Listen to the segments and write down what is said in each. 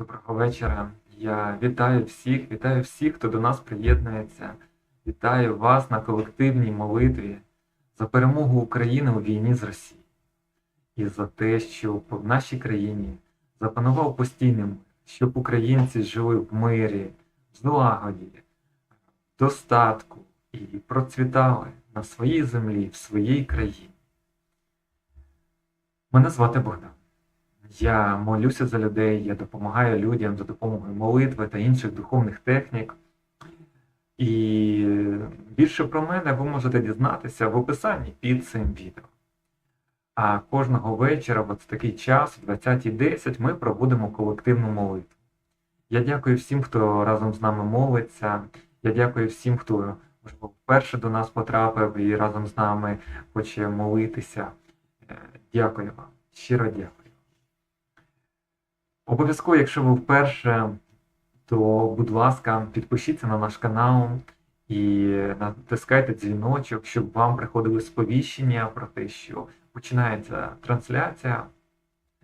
Доброго вечора. Я вітаю всіх, вітаю всіх, хто до нас приєднується. Вітаю вас на колективній молитві за перемогу України у війні з Росією і за те, щоб в нашій країні запанував постійний мир, щоб українці жили в мирі, в злагоді, в достатку і процвітали на своїй землі, в своїй країні. Мене звати Богдан. Я молюся за людей, я допомагаю людям за допомогою молитви та інших духовних технік. І більше про мене ви можете дізнатися в описанні під цим відео. А кожного вечора, в такий час, о 20.10, ми проводимо колективну молитву. Я дякую всім, хто разом з нами молиться. Я дякую всім, хто можливо, вперше до нас потрапив і разом з нами хоче молитися. Е, Дякую вам, щиро дякую. Обов'язково, якщо ви вперше, то, будь ласка, підпишіться на наш канал і натискайте дзвіночок, щоб вам приходили сповіщення про те, що починається трансляція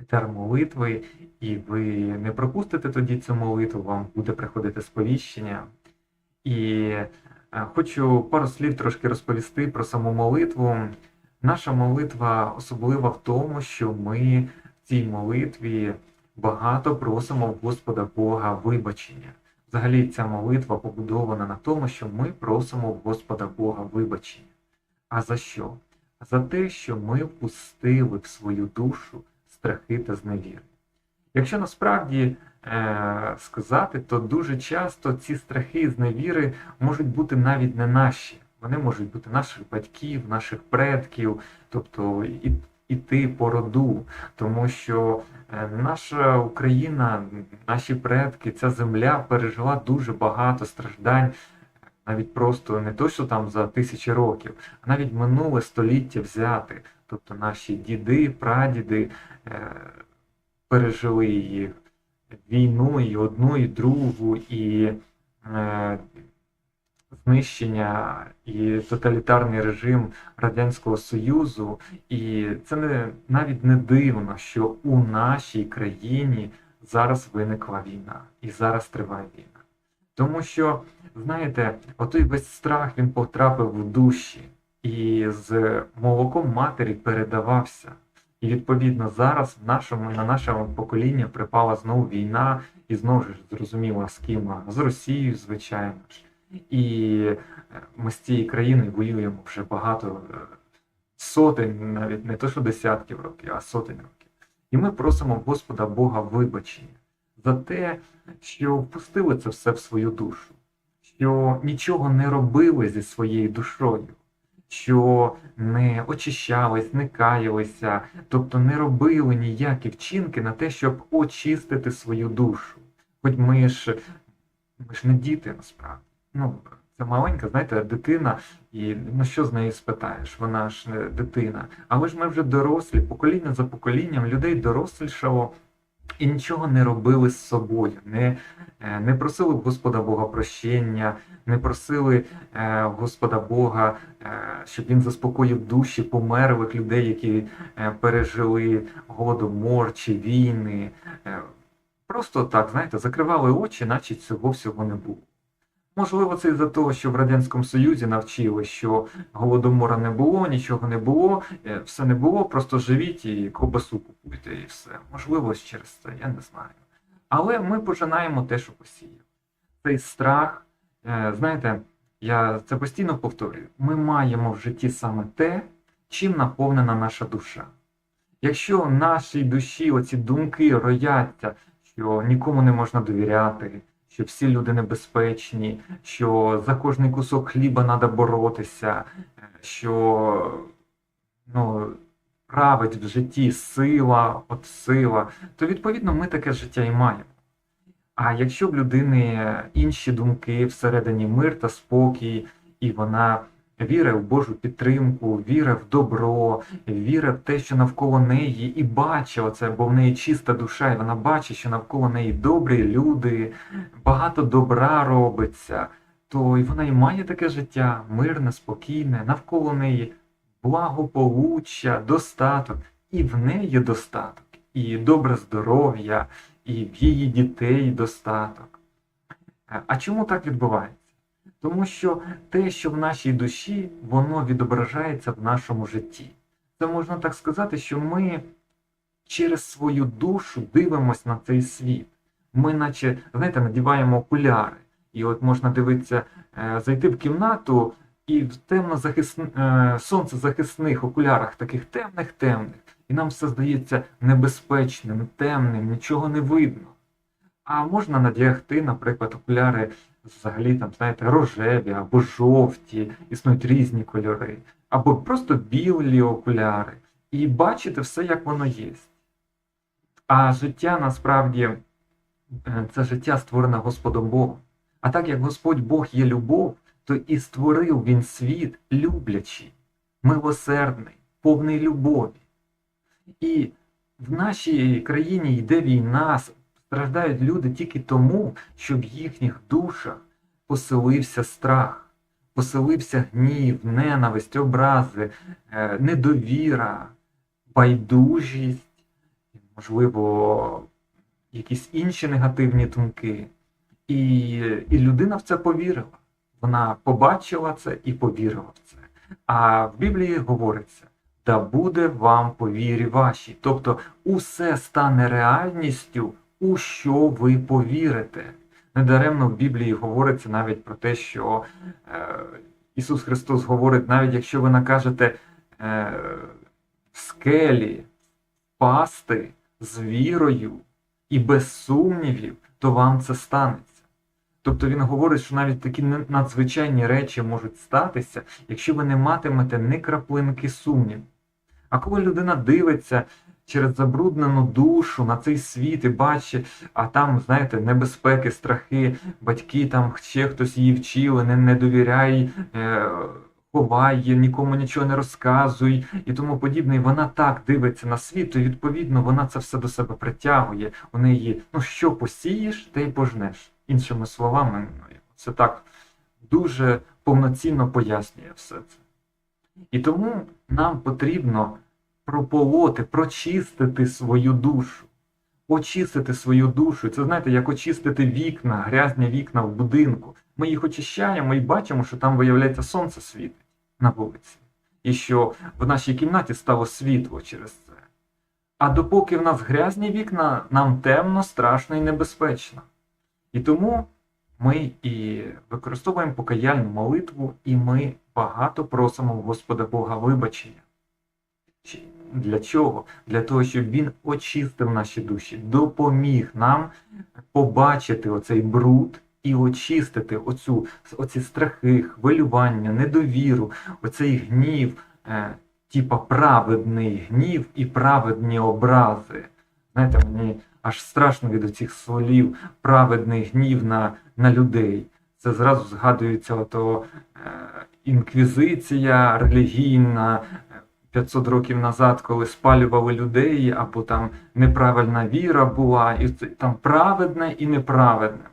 етер молитви, і ви не пропустите тоді цю молитву, вам буде приходити сповіщення. І е, хочу пару слів трошки розповісти про саму молитву. Наша молитва особлива в тому, що ми в цій молитві багато просимо в Господа Бога вибачення. Взагалі ця молитва побудована на тому, що ми просимо в Господа Бога вибачення. А за що? За те, що ми впустили в свою душу страхи та зневіри. Якщо насправді е, сказати, то дуже часто ці страхи і зневіри можуть бути навіть не наші. Вони можуть бути наших батьків, наших предків, тобто і, іти по роду, тому що е, наша Україна, наші предки, ця земля пережила дуже багато страждань, навіть просто не то, що там за тисячі років, а навіть минуле століття взяти. Тобто наші діди, прадіди е, пережили їх війну і одну, і другу, і е, знищення і тоталітарний режим Радянського Союзу. І це не навіть не дивно, що у нашій країні зараз виникла війна і зараз триває війна. Тому що, знаєте, отой весь страх він потрапив в душі і з молоком матері передавався. І відповідно зараз в нашому на наше покоління припала знову війна, і знову ж зрозуміло з ким з Росією, звичайно ж. І е, ми з цією країною воюємо вже багато е, сотень, навіть не то, що десятків років, а сотень років. І ми просимо Господа Бога вибачення за те, що впустили це все в свою душу, що нічого не робили зі своєю душою, що не очищались, не каялися, тобто не робили ніякі вчинки на те, щоб очистити свою душу. Хоч ми ж, ми ж не діти насправді. Ну, це маленька, знаєте, дитина, і ну що з неї спитаєш? Вона ж не дитина. Але ж ми вже дорослі, покоління за поколінням людей дорослішало і нічого не робили з собою, не, е, не просили в Господа Бога прощення, не просили е, Господа Бога, е, щоб він заспокоїв душі померлих людей, які е, пережили голодомор чи війни. Е, Просто так, знаєте, закривали очі, наче цього всього не було. Можливо, це із-за того, що в Радянському Союзі навчили, що голодомора не було, нічого не було, е, все не було, просто живіть і ковбасу купуйте і все. Можливо, через це, я не знаю. Але ми пожинаємо те, що посіяв. Цей страх, е, знаєте, я це постійно повторюю, ми маємо в житті саме те, чим наповнена наша душа. Якщо в нашій душі оці думки рояться, що нікому не можна довіряти, що всі люди небезпечні, що за кожний кусок хліба треба боротися, що ну, править в житті сила, от сила, то відповідно ми таке життя і маємо. А якщо в людини інші думки всередині мир та спокій, і вона вірить в Божу підтримку, вірить в добро, вірить в те, що навколо неї, і бачить оце, бо в неї чиста душа, і вона бачить, що навколо неї добрі люди, багато добра робиться, то і вона і має таке життя мирне, спокійне, навколо неї благополуччя, достаток, і в неї достаток, і добре здоров'я, і в її дітей достаток. Е, А чому так відбувається? Тому що те, що в нашій душі, воно відображається в нашому житті. Це можна так сказати, що ми через свою душу дивимося на цей світ. Ми, наче, знаєте, надіваємо окуляри. І от можна дивитися, е, зайти в кімнату і в темно-захисн... е, сонцезахисних окулярах, таких темних-темних, і нам все здається небезпечним, темним, нічого не видно. А можна надягти, наприклад, окуляри взагалі там, знаєте, рожеві або жовті, існують різні кольори, або просто білі окуляри, і бачити все, як воно є. А життя насправді е, це життя створене Господом Богом. А так як Господь Бог є любов, то і створив Він світ люблячий, милосердний, повний любові. І в нашій країні йде війна, страждають люди тільки тому, що в їхніх душах поселився страх, поселився гнів, ненависть, образи, е, недовіра, байдужість, можливо, якісь інші негативні думки. І, і людина в це повірила. Вона побачила це і повірила в це. А в Біблії говориться: да буде вам по вірі вашій. Тобто усе стане реальністю, у що ви повірите. Недаремно в Біблії говориться навіть про те, що е, Ісус Христос говорить, навіть якщо ви накажете е, скелі впасти з вірою і без сумнівів, то вам це станеться. Тобто він говорить, що навіть такі надзвичайні речі можуть статися, якщо ви не матимете ні краплинки сумніву. А коли людина дивиться через забруднену душу на цей світ і бачить, а там, знаєте, небезпеки, страхи, батьки там ще хтось її вчили, не, не довіряй, е, ховай, нікому нічого не розказуй і тому подібне. І вона так дивиться на світ, то відповідно вона це все до себе притягує. У неї, ну що посієш, те й пожнеш. Іншими словами, ну, це так дуже повноцінно пояснює все це. І тому нам потрібно прополоти, прочистити свою душу, очистити свою душу. Це знаєте, як очистити вікна, грязні вікна в будинку. Ми їх очищаємо і бачимо, що там виявляється сонце світить на вулиці. І що в нашій кімнаті стало світло через це. А допоки в нас грязні вікна, нам темно, страшно і небезпечно. І тому ми і використовуємо покаяльну молитву, і ми багато просимо Господа Бога вибачення. Для чого? Для того, щоб Він очистив наші душі, допоміг нам побачити оцей бруд і очистити оцю, оці страхи, хвилювання, недовіру, оцей гнів, е, типа праведний гнів і праведні образи. Знаєте, мені аж страшно від оцих слів праведний гнів на, на людей. Це зразу згадується ото е, інквізиція релігійна. 500 років назад, коли спалювали людей, або там неправильна віра була, і там праведне і неправедне.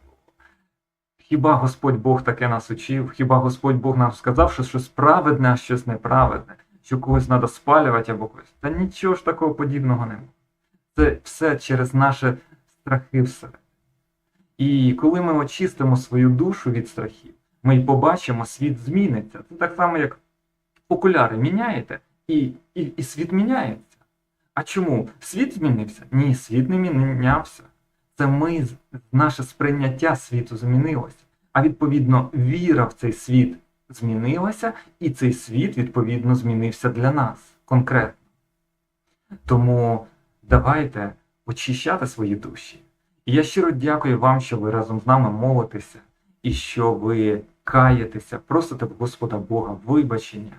Хіба Господь Бог таке нас учив? Хіба Господь Бог нам сказав, що щось праведне, а щось неправедне, що когось треба спалювати або когось? Та нічого ж такого подібного не було. Це все через наші страхи все. І коли ми очистимо свою душу від страхів, ми й побачимо, світ зміниться. Це так само, як окуляри міняєте. І, і, і світ міняється. А чому? Світ змінився? Ні, світ не мінявся. Це ми, наше сприйняття світу змінилося. А відповідно, віра в цей світ змінилася, і цей світ, відповідно, змінився для нас конкретно. Тому давайте очищати свої душі. І я щиро дякую вам, що ви разом з нами молитеся, і що ви каєтеся, просите в Господа Бога вибачення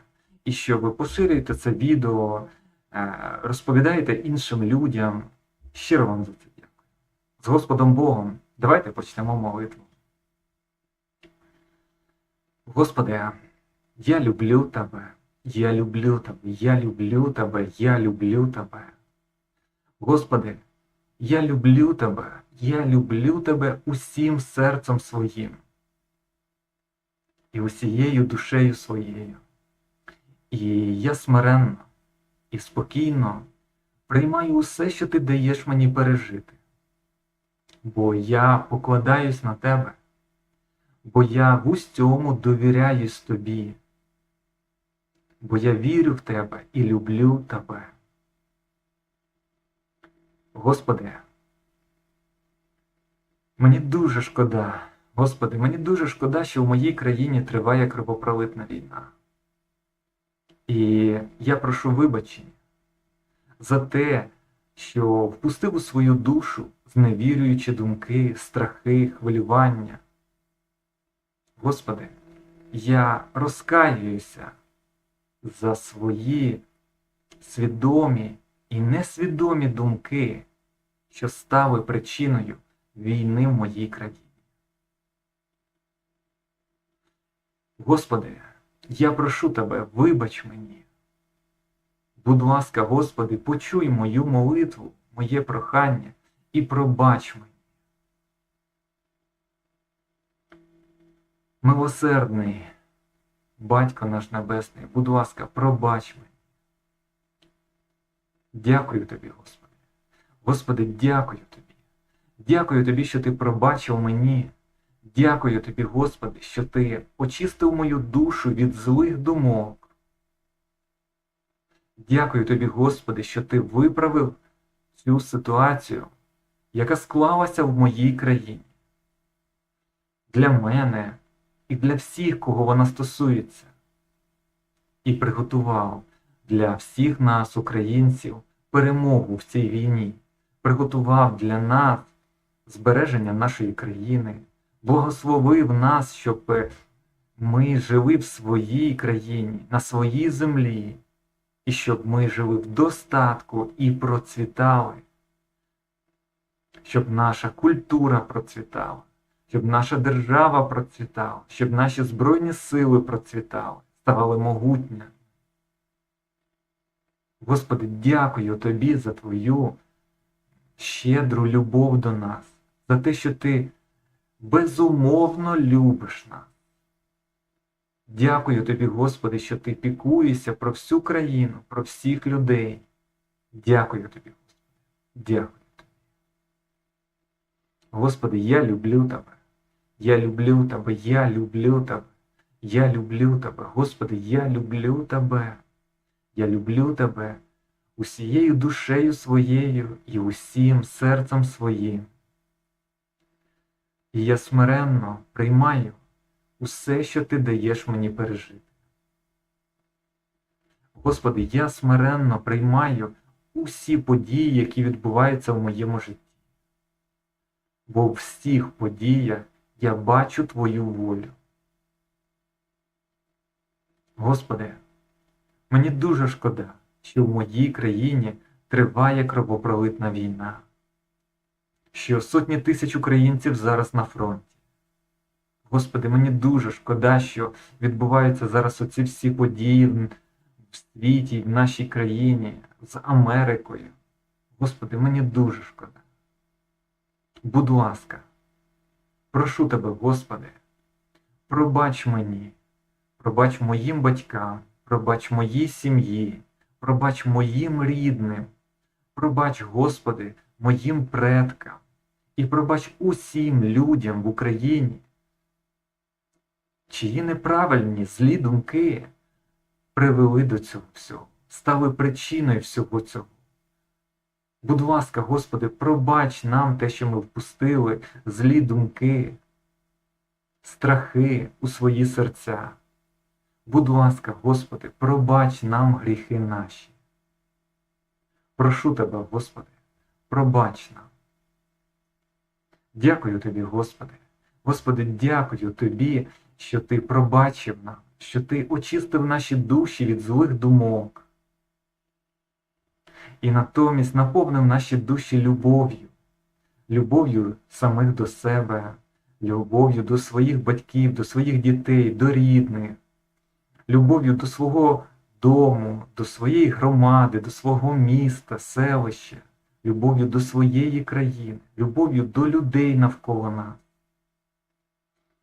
і що ви поширюєте це відео, е, розповідаєте іншим людям. Щиро вам за це дякую. З Господом Богом, давайте почнемо молитву. Господи, я люблю Тебе, я люблю Тебе, я люблю Тебе, я люблю Тебе. Господи, я люблю Тебе, я люблю Тебе усім серцем своїм і усією душею своєю. І я смиренно і спокійно приймаю усе, що ти даєш мені пережити. бо я покладаюсь на тебе, бо я в усьому довіряюсь тобі, бо я вірю в тебе і люблю тебе. Господи, мені дуже шкода, Господи, мені дуже шкода, що в моїй країні триває кровопролитна війна. І я прошу вибачення за те, що впустив у свою душу зневірюючі думки, страхи, хвилювання. Господи, я розкаююся за свої свідомі і несвідомі думки, що стали причиною війни в моїй країні. Господи, я прошу Тебе, вибач мені. Будь ласка, Господи, почуй мою молитву, моє прохання і пробач мені. Милосердний, Батько наш Небесний, будь ласка, пробач мені. Дякую тобі, Господи. Господи, дякую тобі. Дякую тобі, що ти пробачив мені. Дякую тобі, Господи, що ти очистив мою душу від злих думок. Дякую тобі, Господи, що ти виправив цю ситуацію, яка склалася в моїй країні. Для мене і для всіх, кого вона стосується, і приготував для всіх нас, українців, перемогу в цій війні, приготував для нас збереження нашої країни, благословив нас, щоб ми жили в своїй країні, на своїй землі, і щоб ми жили в достатку і процвітали, щоб наша культура процвітала, щоб наша держава процвітала, щоб наші Збройні сили процвітали, ставали могутніми. Господи, дякую Тобі за Твою щедру любов до нас, за те, що Ти безумовно любиш нас. Дякую Тобі, Господи, що Ти пікуєшся про всю країну, про всіх людей. Дякую Тобі, Господи. Дякую Тобі. Господи, я люблю Тебе. Я люблю Тебе, я люблю Тебе. Я люблю Тебе, Господи, я люблю Тебе. Я люблю Тебе усією душею своєю і усім серцем своїм. І я смиренно приймаю усе, що Ти даєш мені пережити. Господи, я смиренно приймаю усі події, які відбуваються в моєму житті. Бо в всіх подіях я бачу Твою волю. Господи, мені дуже шкода, що в моїй країні триває кровопролитна війна, що сотні тисяч українців зараз на фронті. Господи, мені дуже шкода, що відбуваються зараз оці всі події в світі, в нашій країні, з Америкою. Господи, мені дуже шкода. Будь ласка, прошу Тебе, Господи, пробач мені, пробач моїм батькам, пробач моїй сім'ї, пробач моїм рідним, пробач, Господи, моїм предкам і пробач усім людям в Україні чиї неправильні злі думки привели до цього всього, стали причиною всього цього. Будь ласка, Господи, пробач нам те, що ми впустили, злі думки, страхи у свої серця. Будь ласка, Господи, пробач нам гріхи наші. Прошу Тебе, Господи, пробач нам. Дякую Тобі, Господи. Господи, дякую Тобі що Ти пробачив нам, що Ти очистив наші душі від злих думок. І натомість наповнив наші душі любов'ю, любов'ю самих до себе, любов'ю до своїх батьків, до своїх дітей, до рідних, любов'ю до свого дому, до своєї громади, до свого міста, селища, любов'ю до своєї країни, любов'ю до людей навколо нас.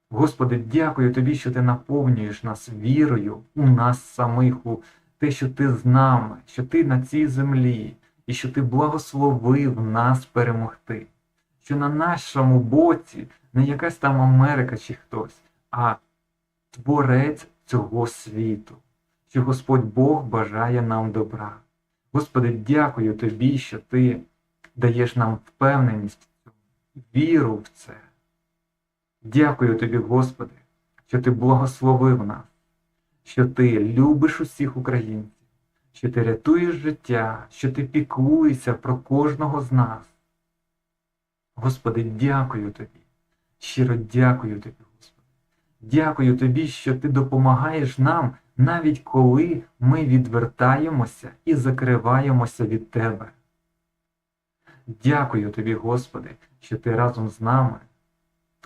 Господи, дякую Тобі, що Ти наповнюєш нас вірою у нас самих, у те, що Ти з нами, що Ти на цій землі, і що Ти благословив нас перемогти, що на нашому боці не якась там Америка чи хтось, а творець цього світу, що Господь Бог бажає нам добра. Господи, дякую Тобі, що Ти даєш нам впевненість віру в це. Дякую Тобі, Господи, що Ти благословив нас, що Ти любиш усіх українців, що Ти рятуєш життя, що Ти піклуєшся про кожного з нас. Господи, дякую Тобі, щиро дякую Тобі, Господи. Дякую Тобі, що Ти допомагаєш нам, навіть коли ми відвертаємося і закриваємося від Тебе. Дякую Тобі, Господи, що Ти разом з нами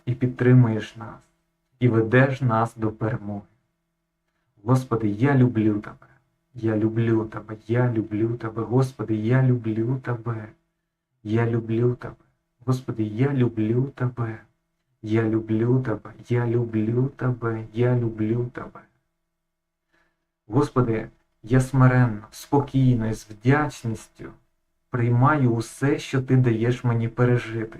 і підтримуєш нас, і ведеш нас до перемоги. Господи, я люблю Тебе, я люблю Тебе, я люблю Тебе, Господи, я люблю Тебе, я люблю Тебе, Господи, я люблю Тебе, я люблю Тебе, я люблю Тебе, я люблю Тебе. Господи, я смиренно, спокійно і з вдячністю приймаю усе, що Ти даєш мені пережити.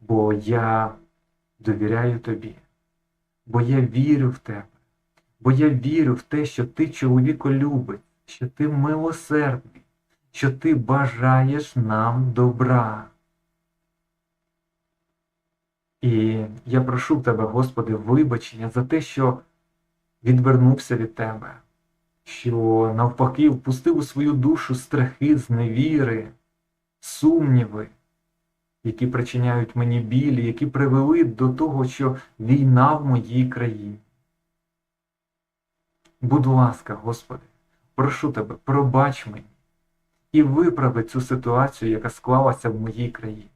Бо я довіряю Тобі, бо я вірю в Тебе, бо я вірю в те, що Ти чоловіко любить, що Ти милосердний, що Ти бажаєш нам добра. І я прошу Тебе, Господи, вибачення за те, що відвернувся від Тебе, що навпаки впустив у свою душу страхи, зневіри, сумніви, які причиняють мені білі, які привели до того, що війна в моїй країні. Будь ласка, Господи, прошу Тебе, пробач мені і виправи цю ситуацію, яка склалася в моїй країні.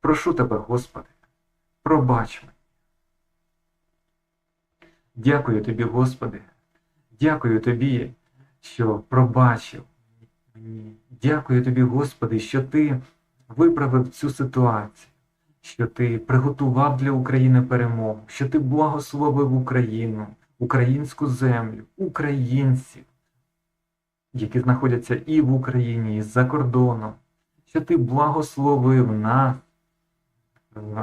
Прошу Тебе, Господи, пробач мені. Дякую Тобі, Господи, дякую Тобі, що пробачив мені. Дякую Тобі, Господи, що Ти виправив цю ситуацію, що Ти приготував для України перемогу, що Ти благословив Україну, українську землю, українців, які знаходяться і в Україні, і за кордоном, що Ти благословив нас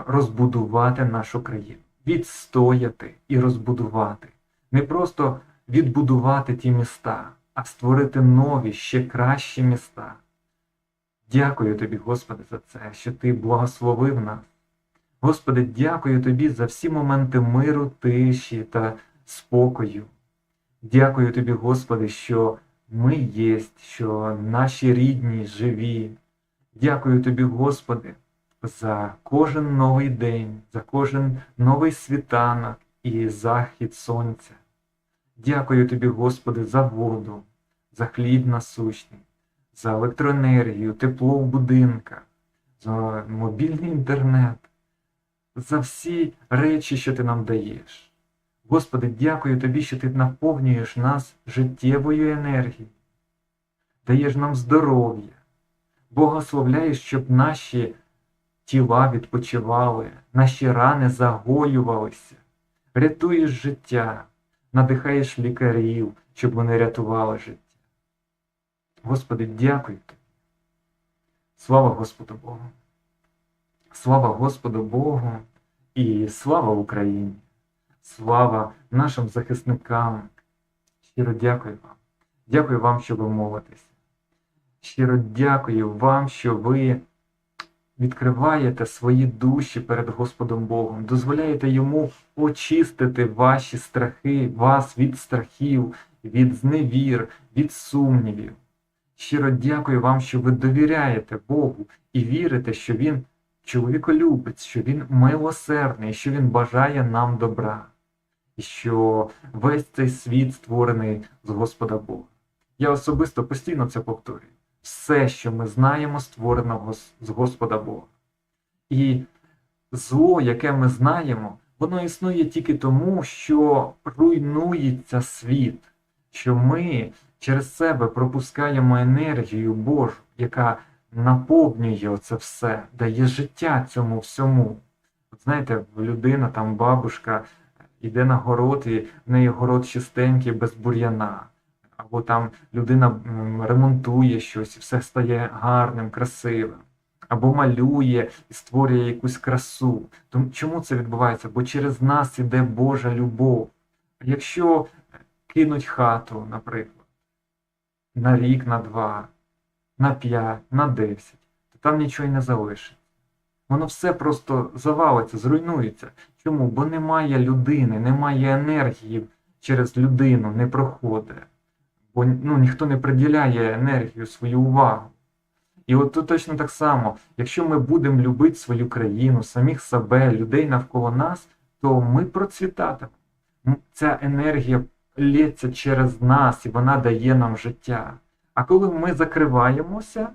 розбудувати нашу країну, відстояти і розбудувати. Не просто відбудувати ті міста, а створити нові, ще кращі міста. Дякую тобі, Господи, за це, що Ти благословив нас. Господи, дякую Тобі за всі моменти миру, тиші та спокою. Дякую Тобі, Господи, що ми єсть, що наші рідні живі. Дякую Тобі, Господи, за кожен новий день, за кожен новий світанок і захід сонця. Дякую Тобі, Господи, за воду, за хліб насущний, за електроенергію, тепло в будинках, за мобільний інтернет, за всі речі, що Ти нам даєш. Господи, дякую Тобі, що Ти наповнюєш нас життєвою енергією, даєш нам здоров'я, благословляєш, щоб наші тіла відпочивали, наші рани загоювалися, рятуєш життя, надихаєш лікарів, щоб вони рятували життя. Господи, дякую Тобі. Слава Господу Богу. Слава Господу Богу і слава Україні, слава нашим захисникам. Щиро дякую вам. Дякую вам, що ви молитеся. Щиро дякую вам, що ви відкриваєте свої душі перед Господом Богом, дозволяєте йому очистити ваші страхи, вас від страхів, від зневір, від сумнівів. Щиро дякую вам, що ви довіряєте Богу і вірите, що Він чоловіколюбець, що Він милосердний, що Він бажає нам добра, і що весь цей світ створений з Господа Бога. Я особисто постійно це повторюю. Все, що ми знаємо, створено з Господа Бога. І зло, яке ми знаємо, воно існує тільки тому, що руйнується світ, що ми через себе пропускаємо енергію Божу, яка наповнює це все, дає життя цьому всьому. От знаєте, людина, там бабушка йде на город, і в неї город чистенький, без бур'яна. Або там людина ремонтує щось, і все стає гарним, красивим. або малює і створює якусь красу. Тому чому це відбувається? Бо через нас іде Божа любов. Якщо кинуть хату, наприклад, на рік, на два, на п'ять, на десять, то там нічого й не залишиться. Воно все просто завалиться, зруйнується. Чому? Бо немає людини, немає енергії через людину, не проходить. Бо ну, ніхто не приділяє енергію, свою увагу. І от тут точно так само, якщо ми будемо любити свою країну, самих себе, людей навколо нас, то ми процвітатимемо. Ця енергія лється через нас і вона дає нам життя. А коли ми закриваємося,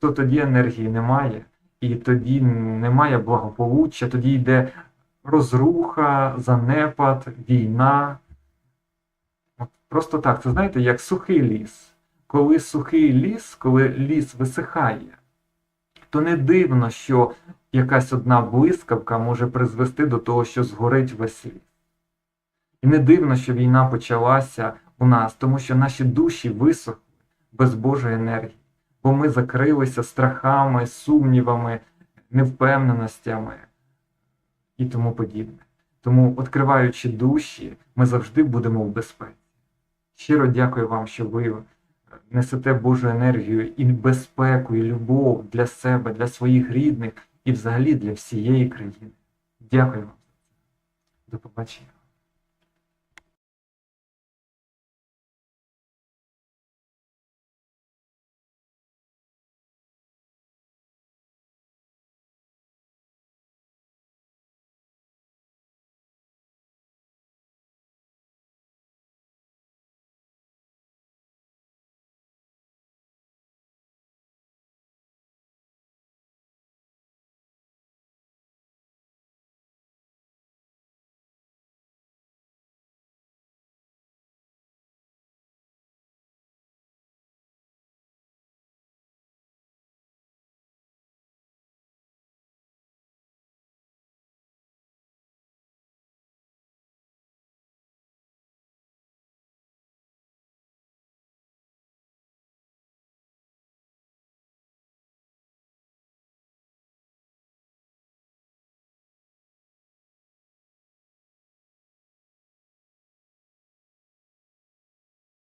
то тоді енергії немає, і тоді немає благополуччя, тоді йде розруха, занепад, війна. Просто так, це знаєте, як сухий ліс. Коли сухий ліс, коли ліс висихає, то не дивно, що якась одна блискавка може призвести до того, що згорить весь ліс. І не дивно, що війна почалася у нас, тому що наші душі висохли без Божої енергії, бо ми закрилися страхами, сумнівами, невпевненостями і тому подібне. Тому, відкриваючи душі, ми завжди будемо в безпеці. Щиро дякую вам, що ви несете Божу енергію і безпеку, і любов для себе, для своїх рідних і взагалі для всієї країни. Дякую вам. До побачення.